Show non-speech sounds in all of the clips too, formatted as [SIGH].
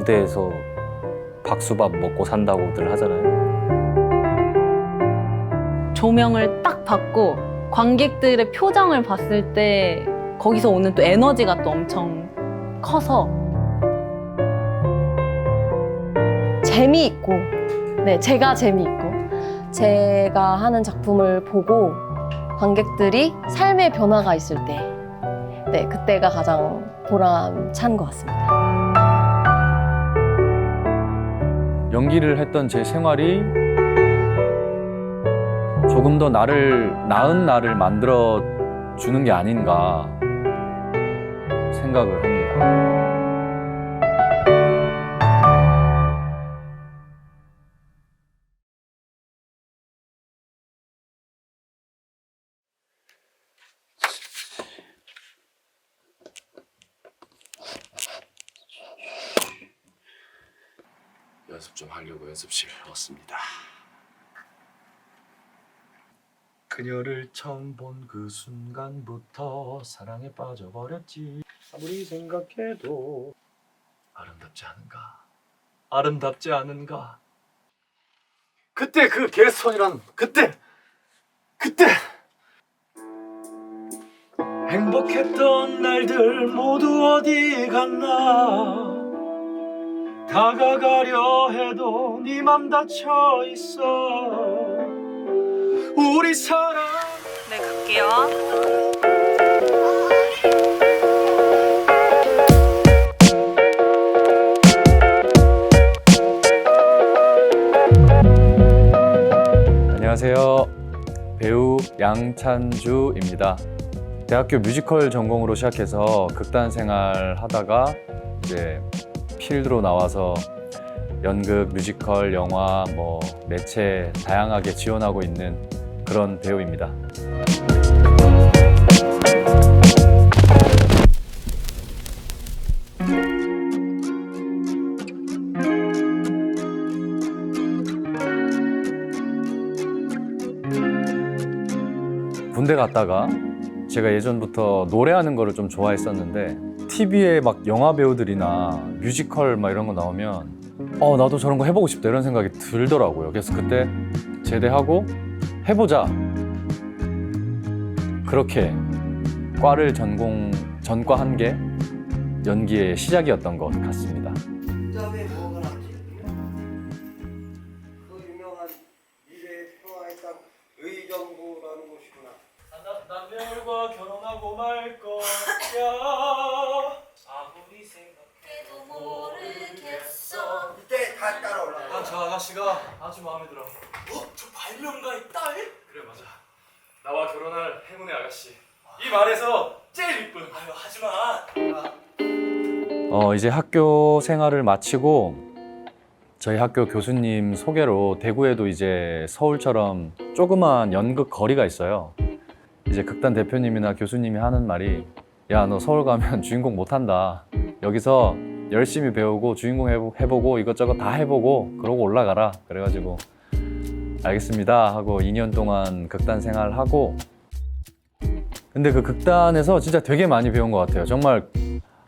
무대에서 박수밥 먹고 산다고들 하잖아요. 조명을 딱 받고 관객들의 표정을 봤을 때 거기서 오는 또 에너지가 또 엄청 커서 재미있고, 네, 제가 재미있고, 제가 하는 작품을 보고 관객들이 삶의 변화가 있을 때, 네, 그때가 가장 보람찬 것 같습니다. 연기를 했던 제 생활이 조금 더 나를 나은 나를 만들어 주는 게 아닌가 생각을 합니다. 연습 좀 하려고 연습실 왔습니다. 그녀를 처음 본 그 순간부터 사랑에 빠져버렸지. 아무리 생각해도 아름답지 않은가? 아름답지 않은가? 그때 그 개손이란 그때 그때 행복했던 날들 모두 어디 갔나? 다가가려 해도 네맘 닫혀 있어 우리 사랑 네 갈게요. 안녕하세요. 배우 양찬주입니다. 대학교 뮤지컬 전공으로 시작해서 극단 생활 하다가 이제 필드로 나와서 연극, 뮤지컬, 영화, 뭐 매체 다양하게 지원하고 있는 그런 배우입니다. 군대 갔다가 제가 예전부터 노래하는 거를 좀 좋아했었는데 TV에 막 영화 배우들이나 뮤지컬 막 이런 거 나오면 어 나도 저런 거 해보고 싶다 이런 생각이 들더라고요. 그래서 그때 제대하고 해보자 그렇게 과를 전공 전과한 게 연기의 시작이었던 것 같습니다. 결혼할 행운의 아가씨 이 말에서 제일 이쁜 아유 하지마 어, 이제 학교 생활을 마치고 저희 학교 교수님 소개로 대구에도 이제 서울처럼 조그만 연극 거리가 있어요. 이제 극단 대표님이나 교수님이 하는 말이 야, 너 서울 가면 [LAUGHS] 주인공 못 한다. 여기서 열심히 배우고 주인공 해보, 해보고 이것저것 다 해보고 그러고 올라가라. 그래가지고 알겠습니다 하고 2년 동안 극단 생활하고 근데 그 극단에서 진짜 되게 많이 배운 것 같아요. 정말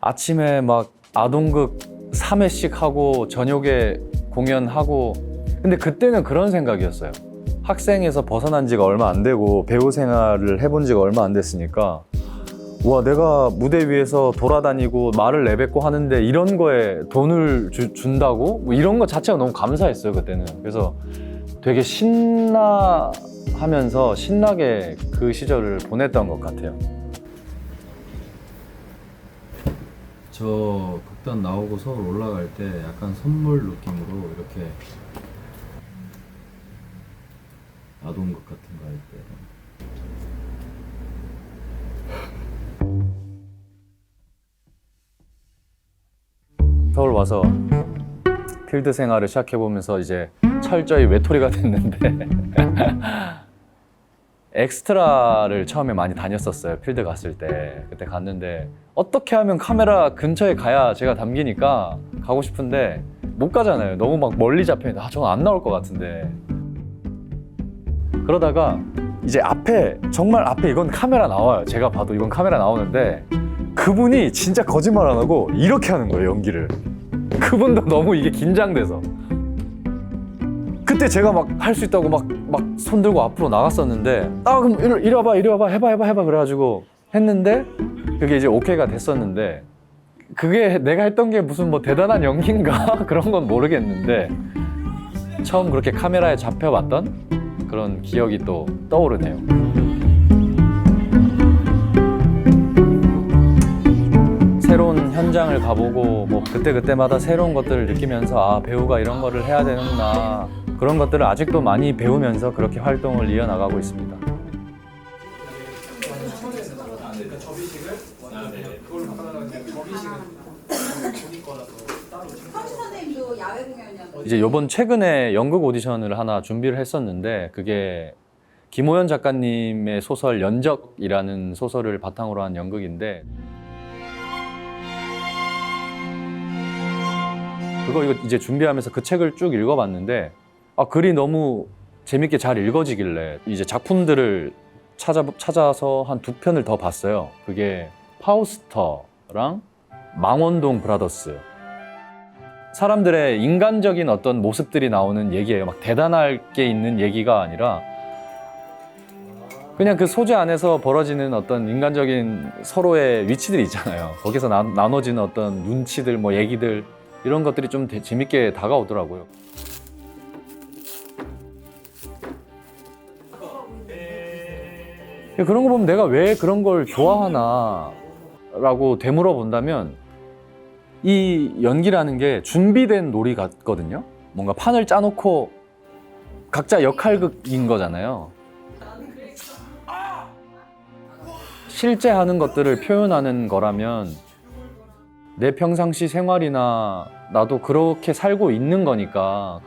아침에 막 아동극 3회씩 하고 저녁에 공연하고 근데 그때는 그런 생각이었어요. 학생에서 벗어난 지가 얼마 안 되고 배우 생활을 해본 지가 얼마 안 됐으니까 와 내가 무대 위에서 돌아다니고 말을 내뱉고 하는데 이런 거에 돈을 주- 준다고 뭐 이런 거 자체가 너무 감사했어요 그때는 그래서 되게 신나하면서 신나게 그 시절을 보냈던 것 같아요. 저 극단 나오고 서울 올라갈 때 약간 선물 느낌으로 이렇게 아동극 같은 거 할 때. 서울 와서 필드 생활을 시작해 보면서 이제 철저히 외톨이가 됐는데 [LAUGHS] 엑스트라를 처음에 많이 다녔었어요. 필드 갔을 때. 그때 갔는데 어떻게 하면 카메라 근처에 가야 제가 담기니까 가고 싶은데 못 가잖아요. 너무 막 멀리 잡혀 있는데 아, 저는 안 나올 것 같은데. 그러다가 이제 앞에 정말 앞에 이건 카메라 나와요. 제가 봐도 이건 카메라 나오는데 그분이 진짜 거짓말 안 하고 이렇게 하는 거예요, 연기를. 그분도 너무 이게 긴장돼서. 그때 제가 막 할 수 있다고 막 막 손 들고 앞으로 나갔었는데 아 그럼 이리, 이리 와봐 이리 와봐 해봐 해봐 해봐 그래가지고 했는데 그게 이제 오케이가 됐었는데 그게 내가 했던 게 무슨 뭐 대단한 연기인가 [LAUGHS] 그런 건 모르겠는데 처음 그렇게 카메라에 잡혀봤던 그런 기억이 또 떠오르네요. 현장을 가보고 뭐 그때 그때마다 새로운 것들을 느끼면서 아 배우가 이런 거를 해야 되는구나 그런 것들을 아직도 많이 배우면서 그렇게 활동을 이어나가고 있습니다. 이제 요번 최근에 연극 오디션을 하나 준비를 했었는데 그게 김호연 작가님의 소설 연적이라는 소설을 바탕으로 한 연극인데 그거 이거 이제 준비하면서 그 책을 쭉 읽어봤는데 아 글이 너무 재밌게 잘 읽어지길래 이제 작품들을 찾아 찾아서 한 두 편을 더 봤어요. 그게 파우스터랑 망원동 브라더스. 사람들의 인간적인 어떤 모습들이 나오는 얘기예요. 막 대단할 게 있는 얘기가 아니라 그냥 그 소재 안에서 벌어지는 어떤 인간적인 서로의 위치들이 있잖아요. 거기서 나, 나눠지는 어떤 눈치들, 뭐 얘기들 이런 것들이 좀 대- 재밌게 다가오더라고요. 그런 거 보면 내가 왜 그런 걸 좋아하나 라고 되물어 본다면 이 연기라는 게 준비된 놀이 같거든요. 뭔가 판을 짜놓고 각자 역할극인 거잖아요. 실제 하는 것들을 표현하는 거라면 내 평상시 생활이나 나도 그렇게 살고 있는 거니까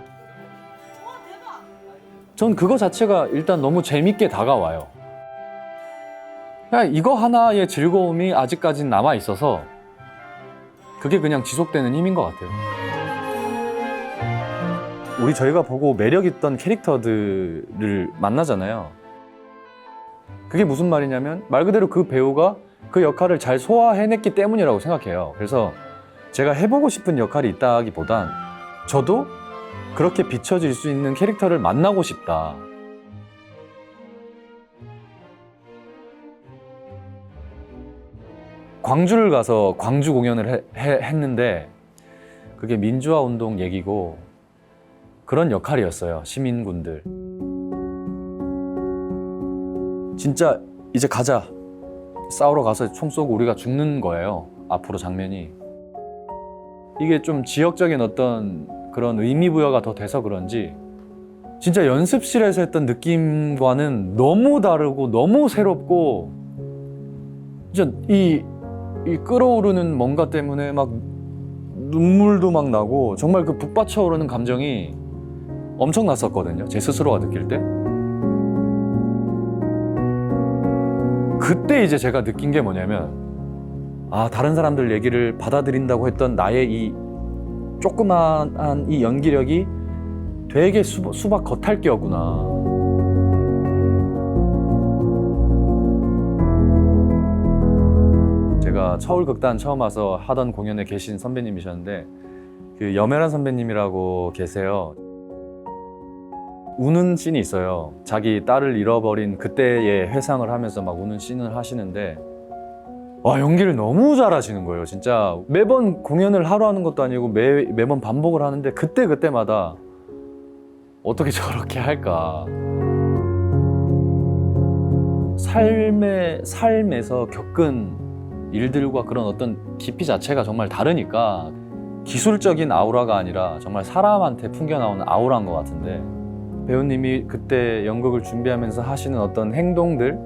전 그거 자체가 일단 너무 재밌게 다가와요. 그냥 이거 하나의 즐거움이 아직까진 남아 있어서 그게 그냥 지속되는 힘인 것 같아요. 우리 저희가 보고 매력 있던 캐릭터들을 만나잖아요. 그게 무슨 말이냐면 말 그대로 그 배우가 그 역할을 잘 소화해냈기 때문이라고 생각해요. 그래서 제가 해보고 싶은 역할이 있다기보단 저도 그렇게 비춰질 수 있는 캐릭터를 만나고 싶다. 광주를 가서 광주 공연을 해- 해- 했는데 그게 민주화 운동 얘기고 그런 역할이었어요. 시민군들. 진짜 이제 가자. 싸우러 가서 총 쏘고 우리가 죽는 거예요. 앞으로 장면이. 이게 좀 지역적인 어떤 그런 의미 부여가 더 돼서 그런지 진짜 연습실에서 했던 느낌과는 너무 다르고 너무 새롭고 진짜 이, 이 끌어오르는 뭔가 때문에 막 눈물도 막 나고 정말 그 북받쳐 오르는 감정이 엄청났었거든요. 제 스스로가 느낄 때. 그때 이제 제가 느낀 게 뭐냐면 아 다른 사람들 얘기를 받아들인다고 했던 나의 이 조그마한 이 연기력이 되게 수, 수박 겉핥기였구나. 제가 서울극단 처음 와서 하던 공연에 계신 선배님이셨는데 그 염혜란 선배님이라고 계세요. 우는 씬이 있어요. 자기 딸을 잃어버린 그때의 회상을 하면서 막 우는 씬을 하시는데 와 연기를 너무 잘하시는 거예요. 진짜 매번 공연을 하루 하는 것도 아니고 매 매번 반복을 하는데 그때 그때마다 어떻게 [LAUGHS] 저렇게 할까? 삶의 삶에서 겪은 일들과 그런 어떤 깊이 자체가 정말 다르니까 기술적인 아우라가 아니라 정말 사람한테 풍겨 나오는 아우라인 것 같은데 배우님이 그때 연극을 준비하면서 하시는 어떤 행동들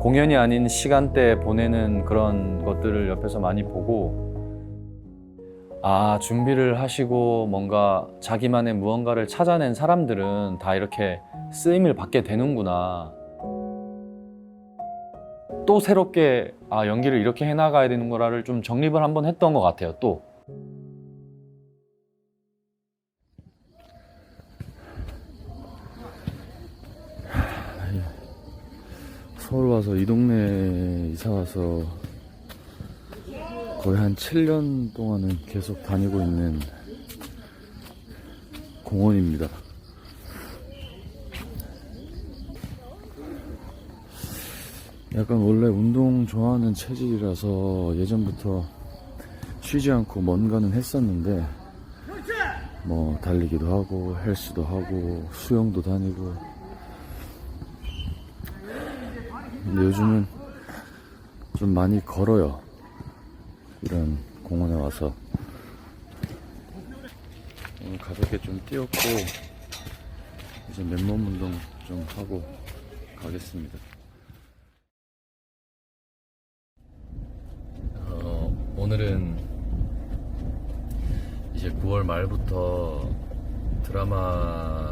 공연이 아닌 시간대에 보내는 그런 것들을 옆에서 많이 보고 아 준비를 하시고 뭔가 자기만의 무언가를 찾아낸 사람들은 다 이렇게 쓰임을 받게 되는구나. 또 새롭게 아 연기를 이렇게 해나가야 되는 거라를 좀 정립을 한번 했던 것 같아요 또 서울 와서 이 동네 이사 와서 거의 한 7년 동안은 계속 다니고 있는 공원입니다. 약간 원래 운동 좋아하는 체질이라서 예전부터 쉬지 않고 뭔가는 했었는데 뭐 달리기도 하고 헬스도 하고 수영도 다니고 근데 요즘은 좀 많이 걸어요. 이런 공원에 와서. 오늘 가볍게 좀 뛰었고 이제 맨몸 운동 좀 하고 가겠습니다. 어, 오늘은 이제 9월 말부터 드라마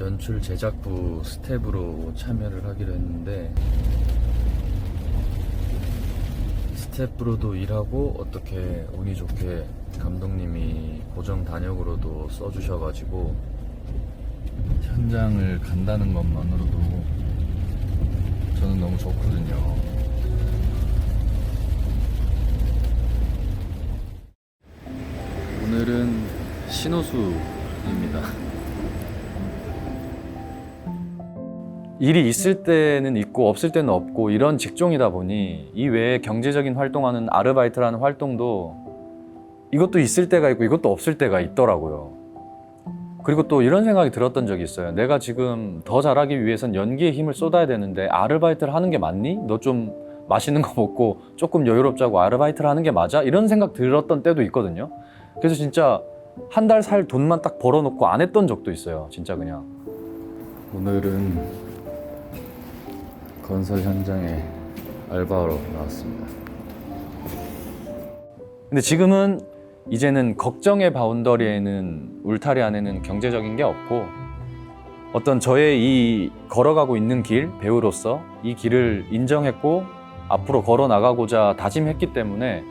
연출 제작부 스텝으로 참여를 하기로 했는데 스텝으로도 일하고 어떻게 운이 좋게 감독님이 고정 단역으로도 써주셔가지고 현장을 간다는 것만으로도 저는 너무 좋거든요. 오늘은 신호수입니다. 일이 있을 때는 있고 없을 때는 없고 이런 직종이다 보니 이 외에 경제적인 활동하는 아르바이트라는 활동도 이것도 있을 때가 있고 이것도 없을 때가 있더라고요. 그리고 또 이런 생각이 들었던 적이 있어요. 내가 지금 더 잘하기 위해선 연기에 힘을 쏟아야 되는데 아르바이트를 하는 게 맞니? 너 좀 맛있는 거 먹고 조금 여유롭자고 아르바이트를 하는 게 맞아? 이런 생각 들었던 때도 있거든요. 그래서 진짜 한 달 살 돈만 딱 벌어놓고 안 했던 적도 있어요. 진짜 그냥. 오늘은 건설 현장에 알바하러 나왔습니다. 근데 지금은 이제는 걱정의 바운더리에는 울타리 안에는 경제적인 게 없고 어떤 저의 이 걸어가고 있는 길 배우로서 이 길을 인정했고 앞으로 걸어 나가고자 다짐했기 때문에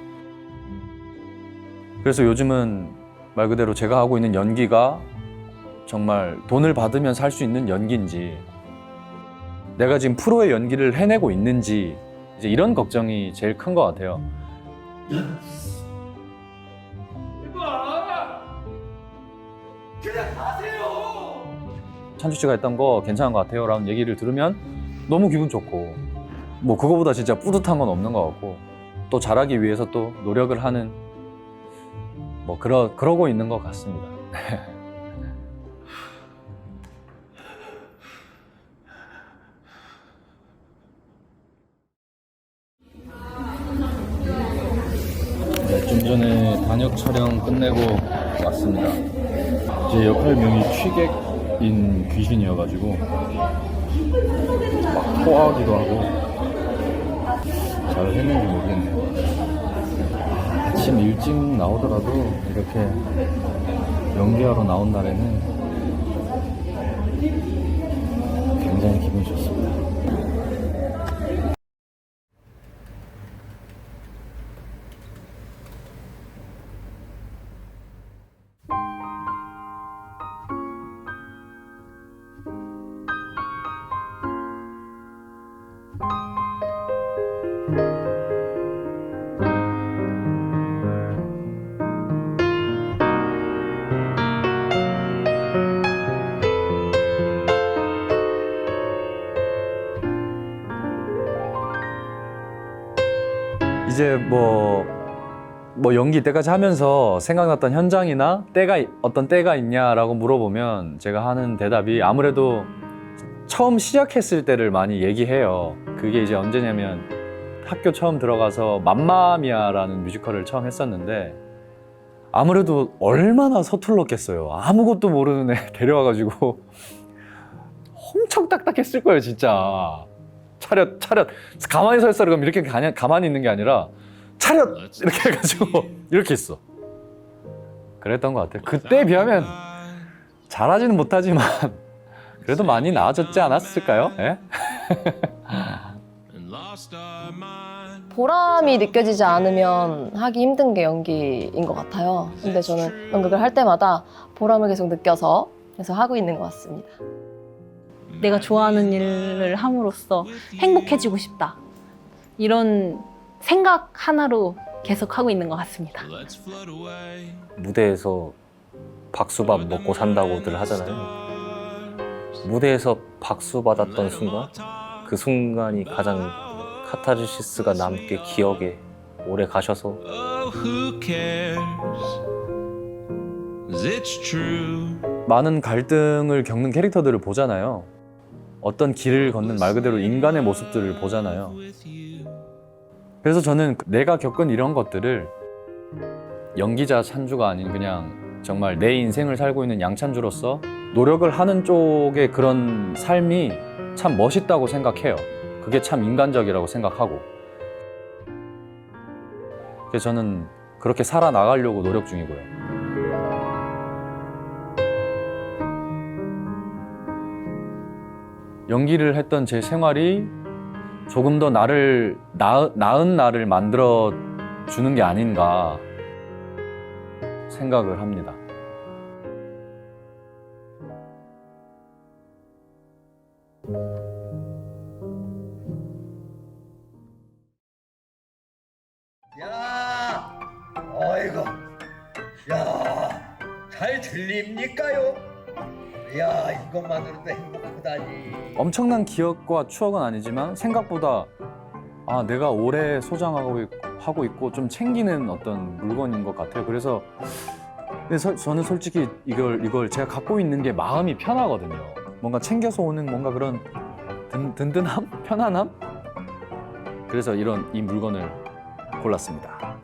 그래서 요즘은 말 그대로 제가 하고 있는 연기가 정말 돈을 받으면 살 수 있는 연기인지 내가 지금 프로의 연기를 해내고 있는지 이제 이런 걱정이 제일 큰 것 같아요. 그냥 하세요! 찬주 씨가 했던 거 괜찮은 것 같아요. 라는 얘기를 들으면 너무 기분 좋고 뭐 그거보다 진짜 뿌듯한 건 없는 것 같고 또 잘하기 위해서 또 노력을 하는 뭐 그러, 그러고 있는 것 같습니다. [LAUGHS] 좀 전에 단역 촬영 끝내고 왔습니다. 제 역할명이 취객인 귀신이어가지고 막 토하기도 하고 잘 했는지 모르겠네요. 아침 일찍 나오더라도 이렇게 연기하러 나온 날에는 굉장히 기분이 좋습니다. 뭐, 뭐 연기 때까지 하면서 생각났던 현장이나 때가, 어떤 때가 있냐라고 물어보면 제가 하는 대답이 아무래도 처음 시작했을 때를 많이 얘기해요. 그게 이제 언제냐면 학교 처음 들어가서 맘마미아라는 뮤지컬을 처음 했었는데 아무래도 얼마나 서툴렀겠어요. 아무것도 모르는 애 [LAUGHS] 데려와가지고 엄청 딱딱했을 거예요, 진짜. 차렷, 차렷. 가만히 서 있어. 그럼 이렇게 가만히 있는 게 아니라 차렷! 이렇게 해가지고 [LAUGHS] 이렇게 있어. 그랬던 것 같아요. 그때에 비하면 잘하지는 못하지만 [LAUGHS] 그래도 많이 나아졌지 않았을까요? 예? 보람이 느껴지지 않으면 하기 힘든 게 연기인 것 같아요. 근데 저는 연극을 할 때마다 보람을 계속 느껴서 그래서 하고 있는 것 같습니다. 내가 좋아하는 일을 함으로써 행복해지고 싶다. 이런 생각 하나로 계속 하고 있는 것 같습니다. 무대에서 박수밥 먹고 산다고들 하잖아요. 무대에서 박수 받았던 순간 그 순간이 가장 카타르시스가 남게 기억에 오래 가셔서 Oh, who cares? 'Cause it's true. 많은 갈등을 겪는 캐릭터들을 보잖아요. 어떤 길을 걷는 말 그대로 인간의 모습들을 보잖아요. 그래서 저는 내가 겪은 이런 것들을 연기자 찬주가 아닌 그냥 정말 내 인생을 살고 있는 양찬주로서 노력을 하는 쪽의 그런 삶이 참 멋있다고 생각해요. 그게 참 인간적이라고 생각하고. 그래서 저는 그렇게 살아나가려고 노력 중이고요. 연기를 했던 제 생활이 조금 더 나를 나, 나은 나를 만들어 주는 게 아닌가 생각을 합니다. 야, 이것만으로도 행복하다니. 엄청난 기억과 추억은 아니지만 생각보다 아 내가 오래 소장하고 있, 하고 있고 좀 챙기는 어떤 물건인 것 같아요. 그래서 근데 서- 저는 솔직히 이걸 이걸 제가 갖고 있는 게 마음이 편하거든요. 뭔가 챙겨서 오는 뭔가 그런 든, 든든함, 편안함. 그래서 이런 이 물건을 골랐습니다.